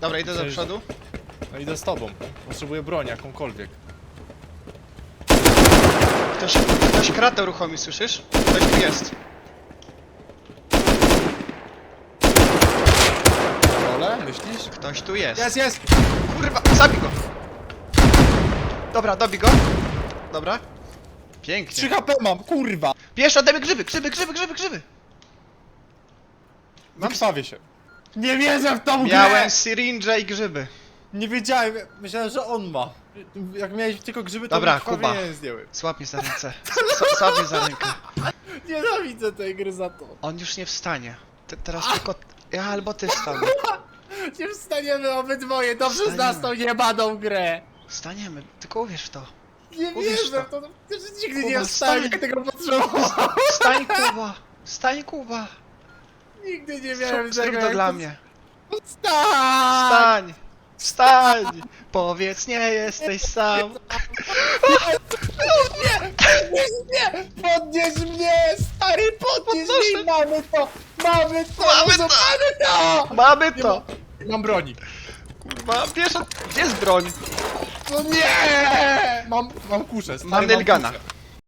Dobra, idę do Cześć. przodu. No idę z tobą. Potrzebuję broń jakąkolwiek. Ktoś, ktoś kratę uruchomi, słyszysz? Ktoś tu jest. Role, myślisz? Ktoś tu jest. Jest, jest! Kurwa, zabij go! Dobra, dobij go. Dobra. 3 Pięknie. HP mam, kurwa! Bierz ode mnie grzyby, grzyby, grzyby, grzyby, grzyby! Mam- Wykrwawię się. Nie wierzę w tą Miałem grę! syringe i grzyby. Nie wiedziałem, myślałem, że on ma. Jak miałeś tylko grzyby, to Dobra, mi Kuba. zdjęły. Złap mnie za ręce. S- Złap mnie za rękę. Nienawidzę tej gry za to. On już nie wstanie. Te, teraz tylko ja albo ty wstamy. Nie wstaniemy obydwoje, dobrze Wstaniemy. znasz tą niebaną grę. Wstaniemy, tylko uwierz w to. Nie Uwierz wierzę to. w to, przecież nigdy nie wstanie, wstań. jak tego potrzebował. Wstań Kuba! Wstań Kuba! Nigdy nie miałem Zrób, tego. to jak dla mnie. Wstań! Wstań! Wstań! Powiedz, nie jesteś sam. Podnieś mnie! Podnieś mnie! Stary, podnieś Podnoszę. mnie! Mamy to! Mamy to! Mamy to. Mamy to! Mamy to! Nie mam broni. Bierz od... Gdzie jest broń? No nie! Mam, mam kuszę, stary, Mam nailguna. kuszę.